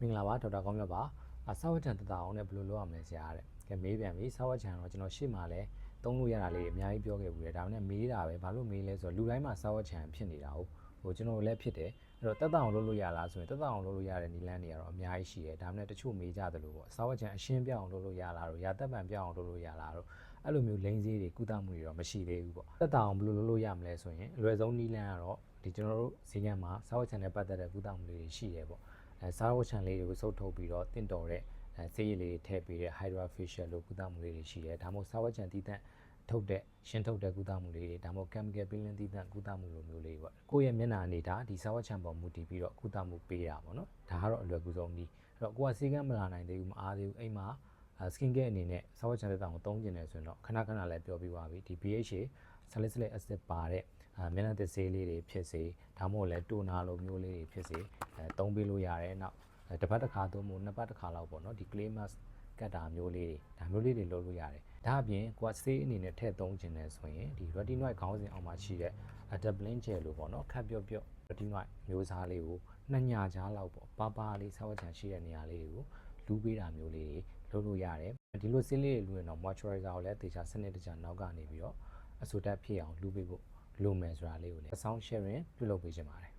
မင်္ဂလာပါဒေါက်တာကောင်းမြတ်ပါအဆောက်အထံတတအောင်နဲ့ဘယ်လိုလုပ်ရမလဲဆရာတဲ့ကဲမေးပြန်ပြီဆောက်အထံတော့ကျွန်တော်ရှေ့မှာလဲသုံးလို့ရတာလေးတွေအများကြီးပြောခဲ့ဘူးလေဒါပေမဲ့မေးတာပဲဘာလို့မေးလဲဆိုတော့လူတိုင်းမှာဆောက်အထံဖြစ်နေတာဟုတ်ဟိုကျွန်တော်လည်းဖြစ်တယ်အဲ့တော့တက်တအောင်လုပ်လို့ရလားဆိုရင်တက်တအောင်လုပ်လို့ရတဲ့နီလန်းတွေကတော့အများကြီးရှိတယ်ဒါပေမဲ့တချို့မေးကြတယ်လို့ပေါ့ဆောက်အထံအရှင်းပြအောင်လုပ်လို့ရလားတော့ရာတက်ပံပြအောင်လုပ်လို့ရလားတော့အဲ့လိုမျိုးလိန်စည်းတွေကုသမှုတွေတော့မရှိသေးဘူးပေါ့တက်တအောင်ဘယ်လိုလုပ်လို့ရမလဲဆိုရင်အလွယ်ဆုံးနီလန်းကတော့ဒီကျွန်တော်တို့ဈေးကမ်းမှာဆောက်အထံနဲ့ပတ်သက်တဲ့ကုသမှုလေးတွေရှိတယ်ပေါ့အဲ စားဝတ်ချန်လေးတွေကိုစုပ်ထုတ်ပြီးတော့တင့်တော်တဲ့အဲဆေးရည်လေးတွေထည့်ပေးတဲ့ hydra facial လို့ကုသမှုလေးတွေရှိတယ်ဒါမှမဟုတ်စားဝတ်ချန်တည်တံ့ထုတ်တဲ့ရှင်းထုတ်တဲ့ကုသမှုလေးတွေဒါမှမဟုတ် chemical peeling တည်တံ့ကုသမှုလိုမျိုးလေးပေါ့ကိုယ့်ရဲ့မျက်နှာအနေဒါဒီစားဝတ်ချန်ပေါ်မူတည်ပြီးတော့ကုသမှုပေးတာပေါ့နော်ဒါကတော့အလွယ်ကူဆုံးနည်းအဲ့တော့ကိုကစေကမ်းမလာနိုင်သေးဘူးမအားသေးဘူးအိမ်မှာ skin care အနေနဲ့စားဝတ်ချန်တဲ့တောင်ကိုသုံးကျင်တယ်ဆိုရင်တော့ခဏခဏလည်းပြောပြပါပြီဒီ BHA salicylic acid ပါတဲ့အာမျက်နှာသစ်ဆေးလေးတွေဖြစ်စေဒါမှမဟုတ်လည်းတိုနာလိုမျိုးလေးတွေဖြစ်စေအဲသုံးပေးလို့ရတယ်နောက်အဲတစ်ပတ်တစ်ခါသုံးဖို့နှစ်ပတ်တစ်ခါလောက်ပေါ့နော်ဒီ clay mask ကတ်တာမျိုးလေးတွေဒါမျိုးလေးတွေလုပ်လို့ရတယ်ဒါအပြင်ကိုကဆေးအနေနဲ့ထည့်သုံးခြင်းတယ်ဆိုရင်ဒီ retinoid ခေါင်းစဉ်အောင်မှာရှိတဲ့ adapalene gel လို့ပေါ့နော်ခပ်ပြုတ်ပြုတ် retinoid မျိုးစားလေးကိုနှစ်ညကြားလောက်ပေါ့ပါပါလေးဆောက်ချန်ရှိတဲ့နေရာလေးတွေကိုလူပေးတာမျိုးလေးတွေ လုပ်လို့ရတယ်ဒီလိုဆေးလေးတွေလူရင်တော့ moisturizer ကိုလည်းတေချာစနစ်တကျနောက်ကနေပြီးတော့အဆူတက်ဖြစ်အောင်လူပေးဖို့လိုမယ်ဆိုတာလေးကိုလည်း sound sharing ပြုလုပ်ပေးခြင်းပါတယ်